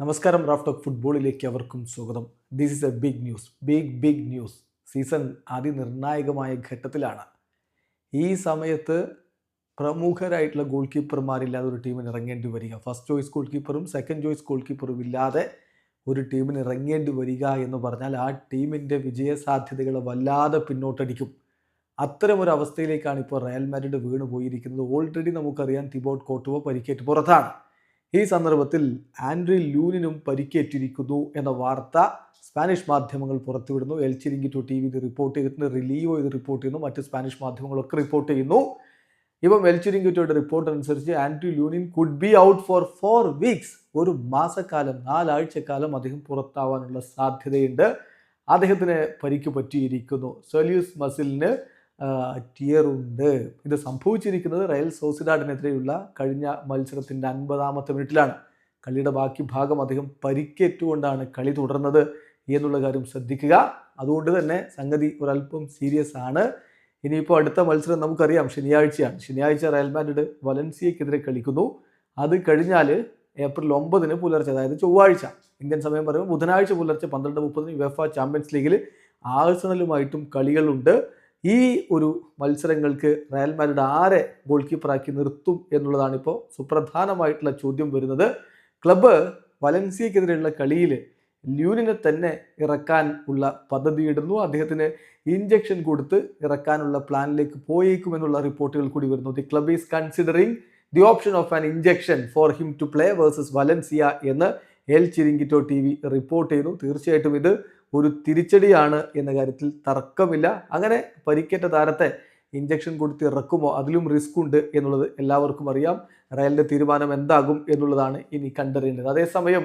നമസ്കാരം Raf talk ഫുട്ബോളിലേക്ക് അവർക്കും സ്വാഗതം. This is a big news big big news season അതിനിർണായകമായ ഘട്ടത്തിലാണ്. ഈ സമയത്ത് പ്രമുഖരായിട്ടുള്ള ഗോൾ കീപ്പർമാരില്ലാതെ ഒരു ടീമിന് ഇറങ്ങേണ്ടി വരിക. ഫസ്റ്റ് ചോയ്സ് ഗോൾ കീപ്പറും സെക്കൻഡ് ചോയ്സ് ഗോൾ കീപ്പറും ഇല്ലാതെ ഒരു ടീമിന് ഇറങ്ങേണ്ടി വരിക എന്ന് പറഞ്ഞാൽ ആ ടീമിന്റെ വിജയസാധ്യതകൾ വല്ലാതെ പിന്നോട്ടടിക്കും. അത്തരമൊരു അവസ്ഥയിലേക്കാണ് ഇപ്പോൾ റയൽ മാഡ്രിഡ് വീണ് പോയിരിക്കുന്നത് ഓൾറെഡി നമുക്കറിയാം തിബോട്ട് കോട്ടുവോ പരിക്കേറ്റ് പുറത്താണ്. ഈ സന്ദർഭത്തിൽ ആൻഡ്രി ലൂനിനും പരിക്കേറ്റിരിക്കുന്നു എന്ന വാർത്ത സ്പാനിഷ് മാധ്യമങ്ങൾ പുറത്തുവിടുന്നു. എൽ ചിരിങ്കിറ്റോ ടി വി ഇത് റിപ്പോർട്ട് ചെയ്തിട്ടുണ്ട്. റിലീവോ ഇത് റിപ്പോർട്ട് ചെയ്യുന്നു. മറ്റ് സ്പാനിഷ് മാധ്യമങ്ങളൊക്കെ റിപ്പോർട്ട് ചെയ്യുന്നു. ഇപ്പം എൽ ചിരിങ്കിറ്റോയുടെ റിപ്പോർട്ട് അനുസരിച്ച് Andriy Lunin could be out for four weeks ഒരു മാസക്കാലം നാലാഴ്ചക്കാലം അദ്ദേഹം പുറത്താവാനുള്ള സാധ്യതയുണ്ട്. അദ്ദേഹത്തിന് പരിക്ക് പറ്റിയിരിക്കുന്നു. സൊല്യൂസ് മസിലിന് ടിയർ ഉണ്ട്. ഇത് സംഭവിച്ചിരിക്കുന്നത് റയൽ സോസിഡാഡിനെതിരെയുള്ള കഴിഞ്ഞ മത്സരത്തിന്റെ അൻപതാമത്തെ മിനിറ്റിലാണ്. കളിയുടെ ബാക്കി ഭാഗം അദ്ദേഹം പരിക്കേറ്റുകൊണ്ടാണ് കളി തുടർന്നത് എന്നുള്ള കാര്യം ശ്രദ്ധിക്കുക. അതുകൊണ്ട് തന്നെ സംഗതി ഒരല്പം സീരിയസ് ആണ്. ഇനിയിപ്പോൾ അടുത്ത മത്സരം നമുക്കറിയാം. ശനിയാഴ്ചയാണ്. ശനിയാഴ്ച റയൽ മാഡ്രിഡ് വലൻസിയക്കെതിരെ കളിക്കുന്നു. അത് കഴിഞ്ഞാൽ ഏപ്രിൽ ഒമ്പതിന് പുലർച്ചെ അതായത് ചൊവ്വാഴ്ച. ഇന്ത്യൻ സമയം പറയുമ്പോൾ ബുധനാഴ്ച പുലർച്ചെ പന്ത്രണ്ട് മുപ്പതിന് യുവഫ ചാമ്പ്യൻസ് ലീഗിൽ ആഴ്സണലുമായിട്ടും കളികളുണ്ട്. ഈ ഒരു മത്സരങ്ങൾക്ക് റയൽ മാഡ്രിഡ് ആരെ ഗോൾ കീപ്പറാക്കി നിർത്തും എന്നുള്ളതാണ് ഇപ്പോൾ സുപ്രധാനമായിട്ടുള്ള ചോദ്യം വരുന്നത്. ക്ലബ്ബ് വലൻസിയക്കെതിരെയുള്ള കളിയിൽ ല്യൂനിനെ തന്നെ ഇറക്കാൻ ഉള്ള പദ്ധതിയിടുന്നു. അദ്ദേഹത്തിന് ഇഞ്ചക്ഷൻ കൊടുത്ത് ഇറക്കാനുള്ള പ്ലാനിലേക്ക് പോയേക്കുമെന്നുള്ള റിപ്പോർട്ടുകൾ കൂടി വരുന്നു. The club is considering the option of an injection for him to play versus Valencia എന്ന് El Chiringuito T V report ചെയ്തു. തീർച്ചയായിട്ടും ഇത് ഒരു തിരിച്ചടിയാണ് എന്ന കാര്യത്തിൽ തർക്കമില്ല. അങ്ങനെ പരിക്കേറ്റ താരത്തെ ഇഞ്ചക്ഷൻ കൊടുത്ത് ഇറക്കുമോ? അതിലും റിസ്ക് ഉണ്ട് എന്നുള്ളത് എല്ലാവർക്കും അറിയാം. റയലിന്റെ തീരുമാനം എന്താകും എന്നുള്ളതാണ് ഇനി കണ്ടറിയേണ്ടത്. അതേസമയം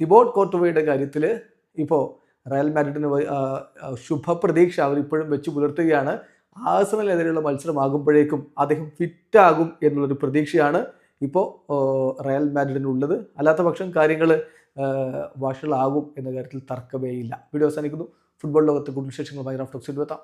തിബോട്ട് കോർട്ടുവയുടെ കാര്യത്തിൽ ഇപ്പോൾ റയൽ മാഡ്രിഡിന് ശുഭപ്രതീക്ഷ അവരിപ്പോഴും വെച്ച് പുലർത്തുകയാണ്. ആസനലെതിരെയുള്ള മത്സരമാകുമ്പോഴേക്കും അദ്ദേഹം ഫിറ്റാകും എന്നുള്ളൊരു പ്രതീക്ഷയാണ് ഇപ്പോൾ റയൽ മാഡ്രിഡിനുള്ളത്. അല്ലാത്ത പക്ഷം കാര്യങ്ങൾ വഷളാകും എന്ന കാര്യത്തിൽ തർക്കമേയില്ല. വീഡിയോ അവസാനിക്കുന്നു. ഫുട്ബോൾ ലോകത്തെ കൂടുതൽ വിശേഷങ്ങളുമായി റഫ്റ്റോക്സിൽ എത്താം.